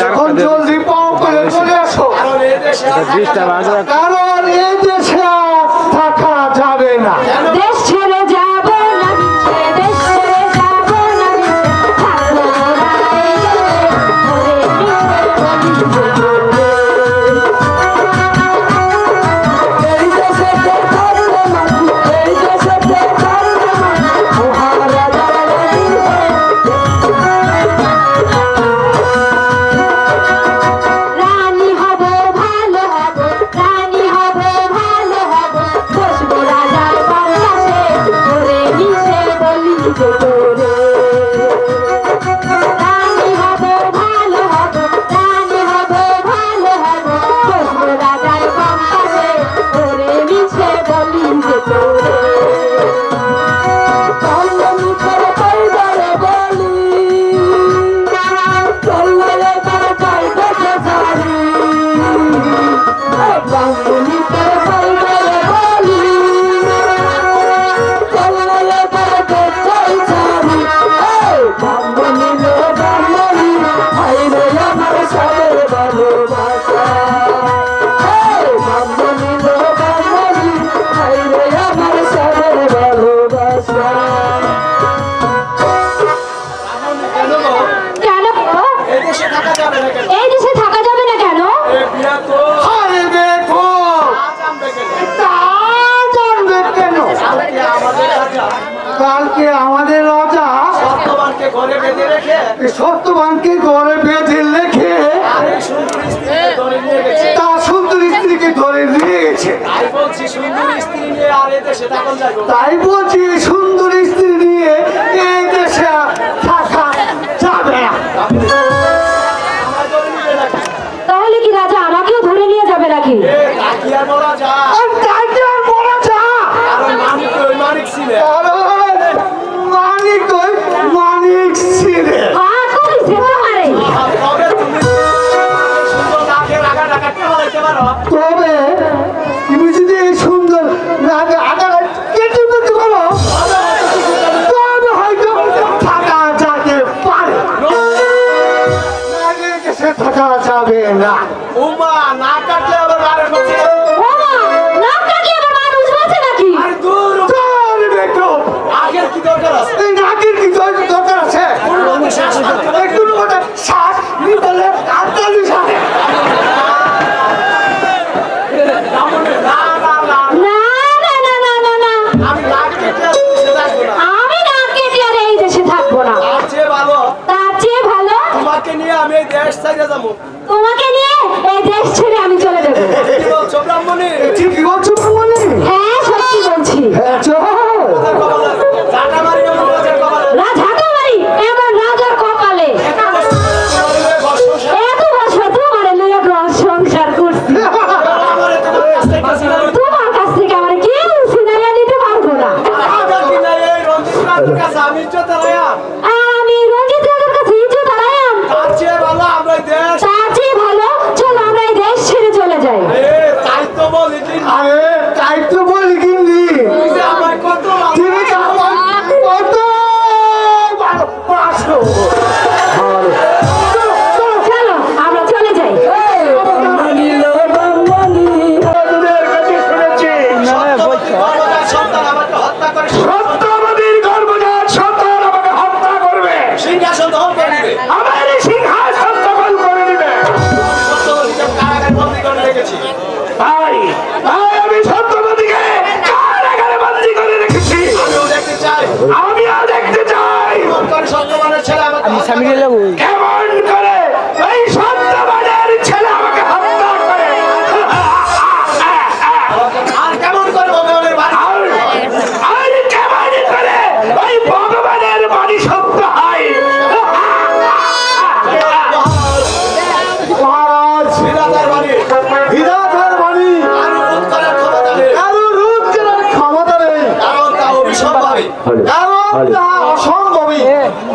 যখন জলদি পাও করে চলে আসো কারণ এই দেশে থাকা যাবে না। তাই বলছি সুন্দর স্ত্রী নিয়ে এই দেশে থাকা যাবে তাহলে কি রাজা আমাকেও ধরে নিয়ে যাবে নাকি?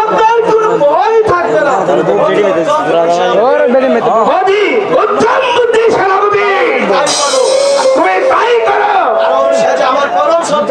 আপনার কোনো ভয় থাকবে না। ওর বেড়ে মেতে হাজি অত্যন্ত দেশের তুমি তাই করো। আমার পরম সত্য।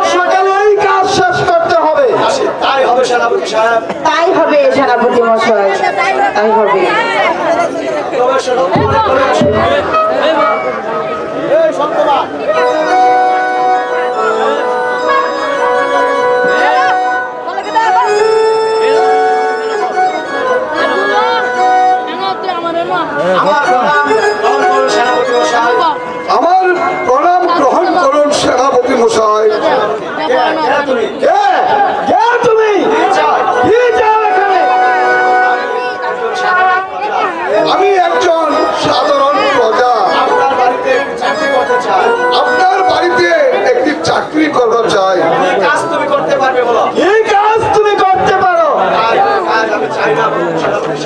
তাই হবে সেনাপতি মশাই তাই হবে। আমার প্রণাম গ্রহণ করুন সেনাপতি মশাই।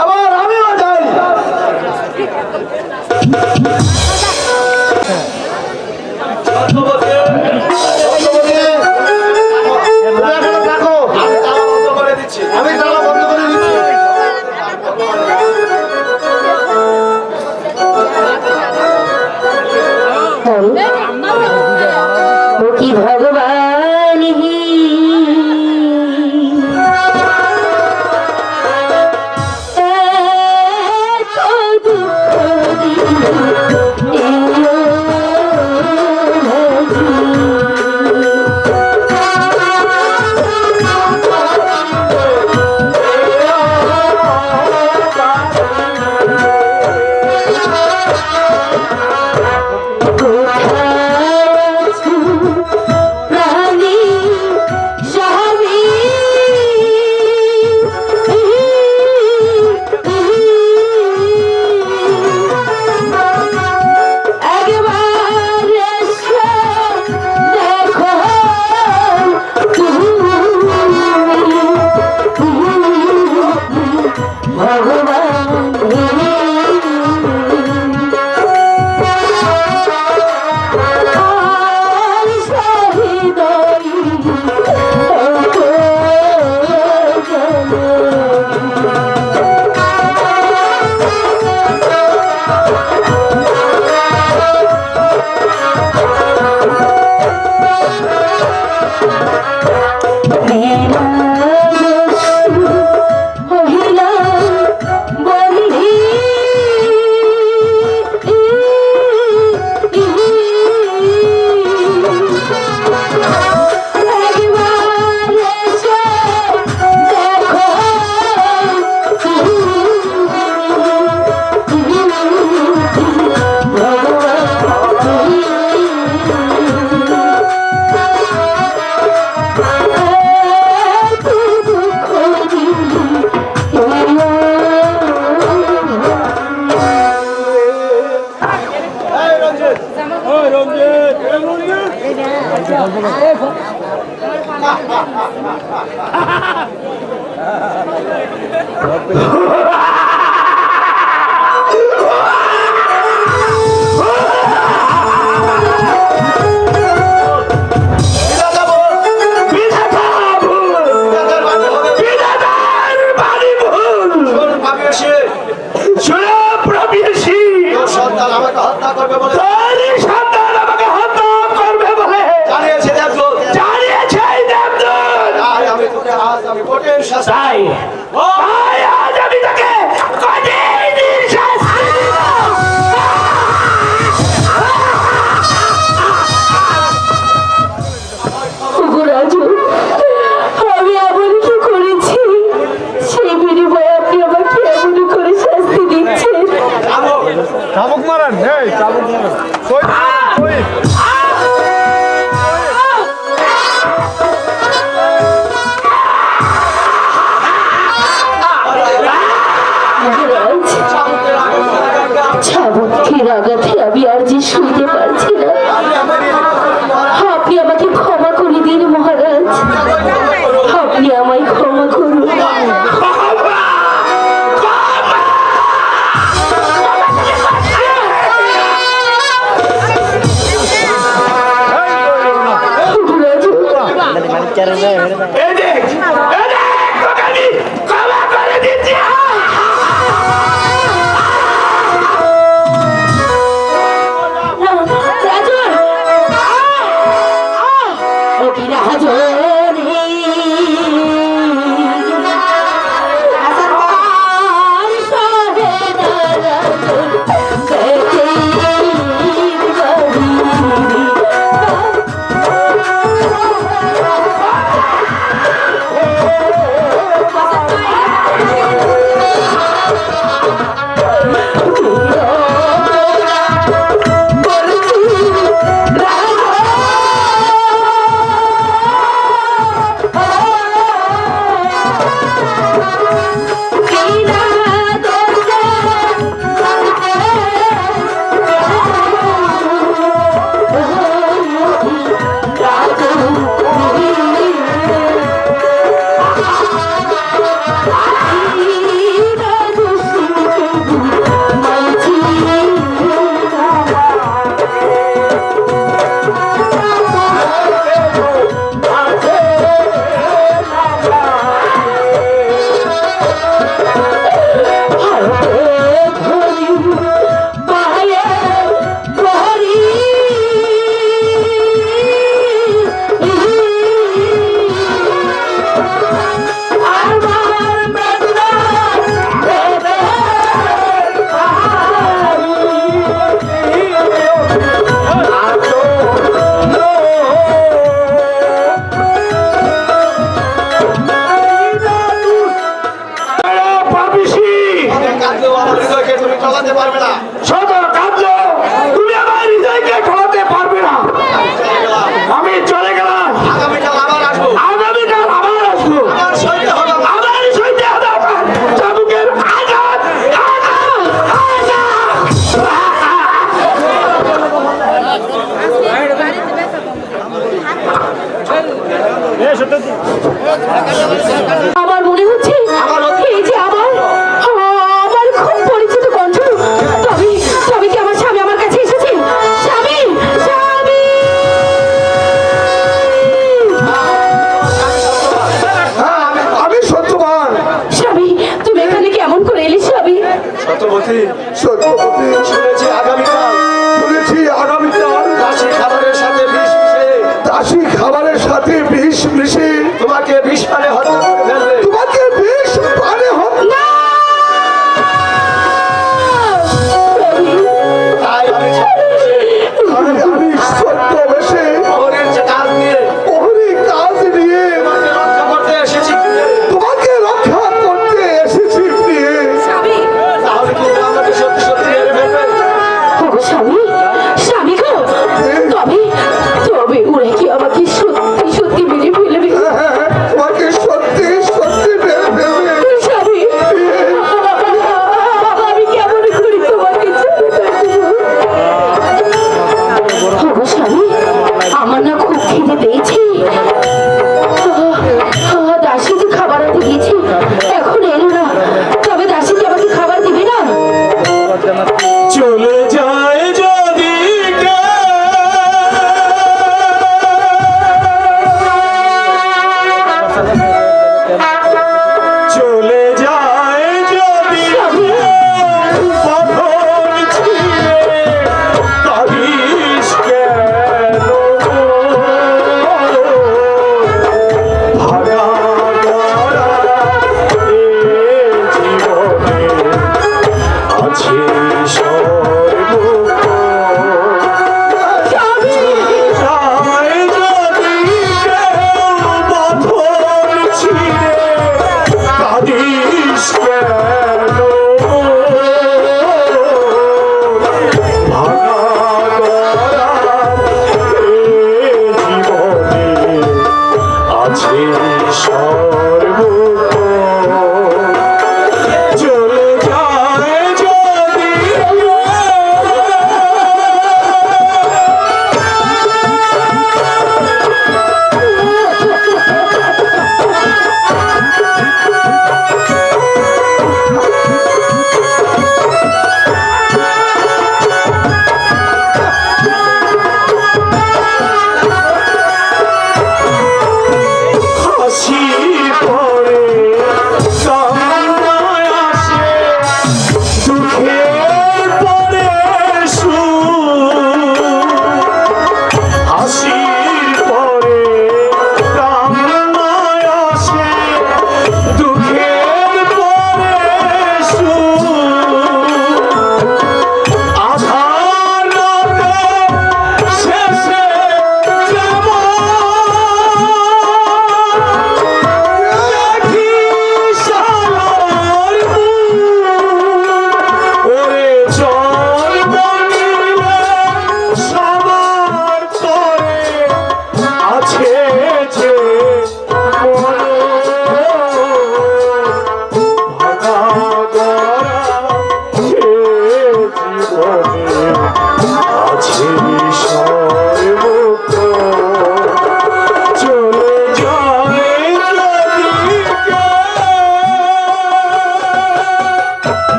আবার আমিও যাই। আমি তালা আর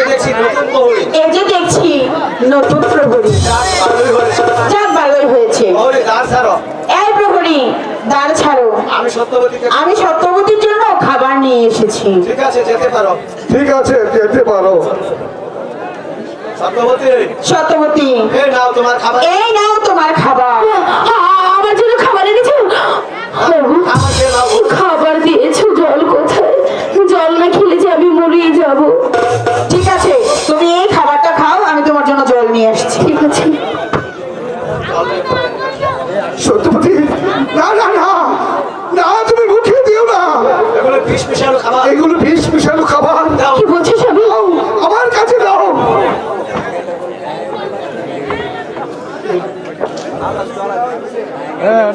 আচ্ছা দেখছি নতুন প্রহরী এই যে দেখছি নতুন প্রহরী। যাক, ভালোই হয়েছে। প্রহরী দাঁড় ছাড়ো। এই প্রহরী দাঁড় ছাড়ো। আমি সত্যবতীকে আমি সত্যবতীর জন্য খাবার নিয়ে এসেছি। ঠিক আছে যেতে পারো। ঠিক আছে যেতে পারো। সত্যবতী। সত্যবতী। এই নাও তোমার খাবার। এই নাও তোমার খাবার। আমার জন্য খাবার এনেছো? খাবার খেয়ে নাও। নিয়ে আসছি। ঠিক আছে। সত্যপতি না না না না তুমি উঠিয়ে দিও না। এগুলো বিষ মিশানো খাবার। এগুলো বিষ মিশানো খাবার। কি বলছো স্বামী? আমার কাছে দাও।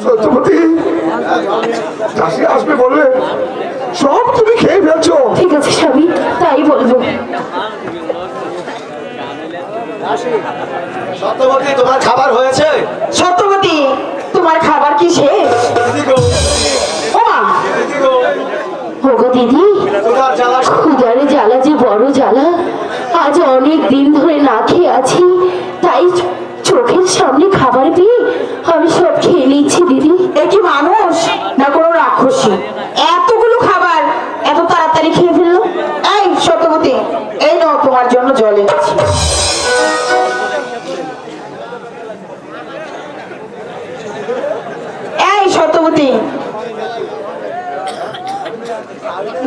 সত্যপতি চাষি আসবে বললে সব তুমি খেয়ে ফেলছো। ঠিক আছে স্বামী তাই বলব। সত্যবতী তোমার খাবার হয়েছে? সত্যবতী তোমার খাবার কি শেষ? দিদি গো। ওমা দিদি গো। ওগো দিদি ক্ষুদারে জ্বালা যে বড় জ্বালা। আজ অনেক দিন ধরে না খেয়ে আছি তাই চোখের সামনে খাবার পেয়ে আমি সব খেয়ে নিচ্ছি দিদি। এ কি মানুষ? না কোনো রাক্ষসী।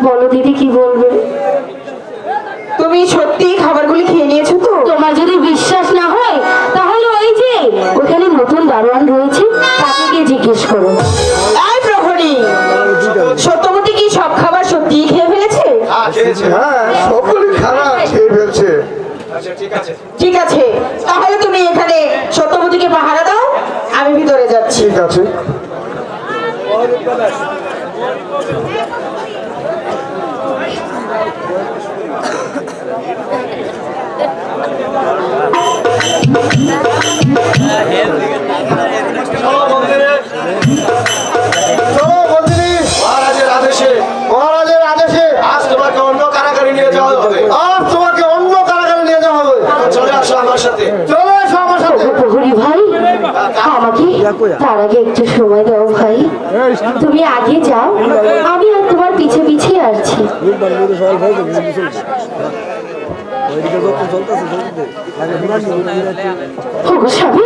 বলো দিদি কি বলবে? তুমি সত্যি খাবারগুলি খেয়ে নিয়েছো তো? তোমার যদি বিশ্বাস না হয় তাহলে ওই যে ওখানে নতুন দারোয়ান রয়েছে তাকে গিয়ে জিজ্ঞেস করো। এই প্রহরী সত্যবতী কি সব খাবার সত্যিই খেয়ে ফেলেছে? হ্যাঁ হ্যাঁ সকলে খারাপ খেয়ে ফেলছে। আচ্ছা ঠিক আছে। ঠিক আছে তাহলে তুমি এখানে সত্যবতীকে পাহারা দাও আমি ভিতরে যাচ্ছি। ঠিক আছে। তার আগে একটু সময় দাও ভাই তুমি আগে যাও আমি আর তোমার পিছে পিছে আসছি স্বামী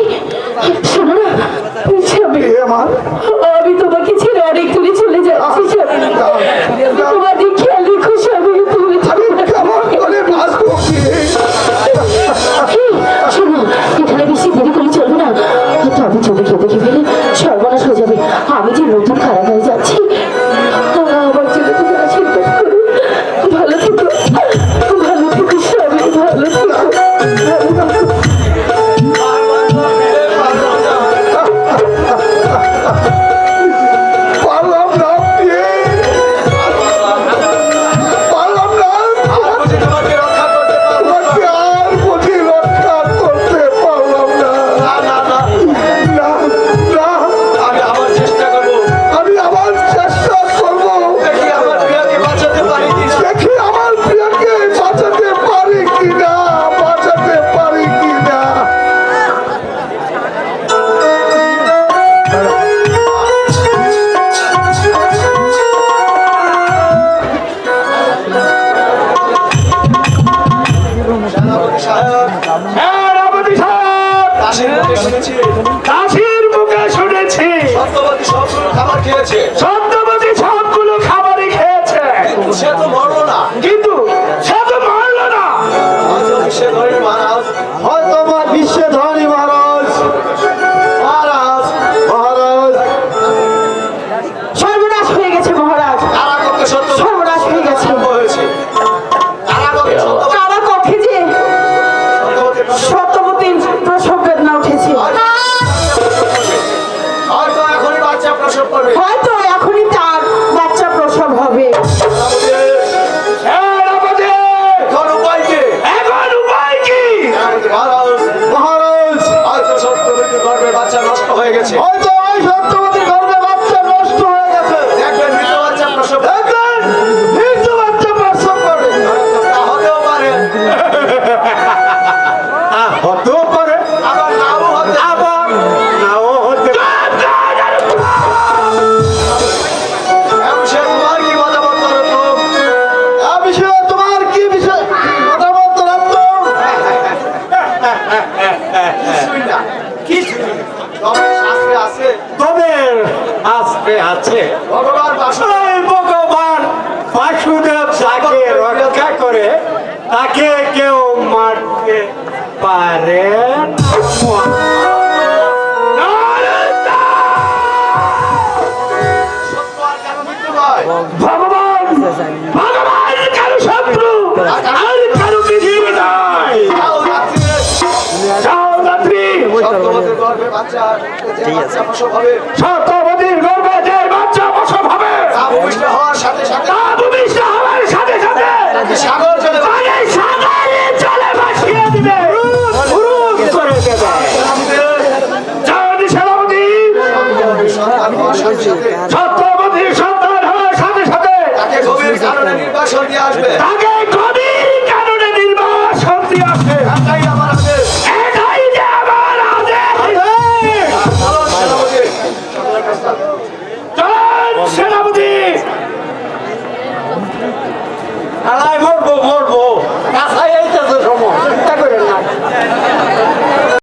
ভগবান কারও শত্রু আর নয় যে বাচ্চা প্রসব হবে হওয়ার সাথে সাথে হওয়ার সাথে সাথে সাগর চলে ভাসিয়ে দিবে।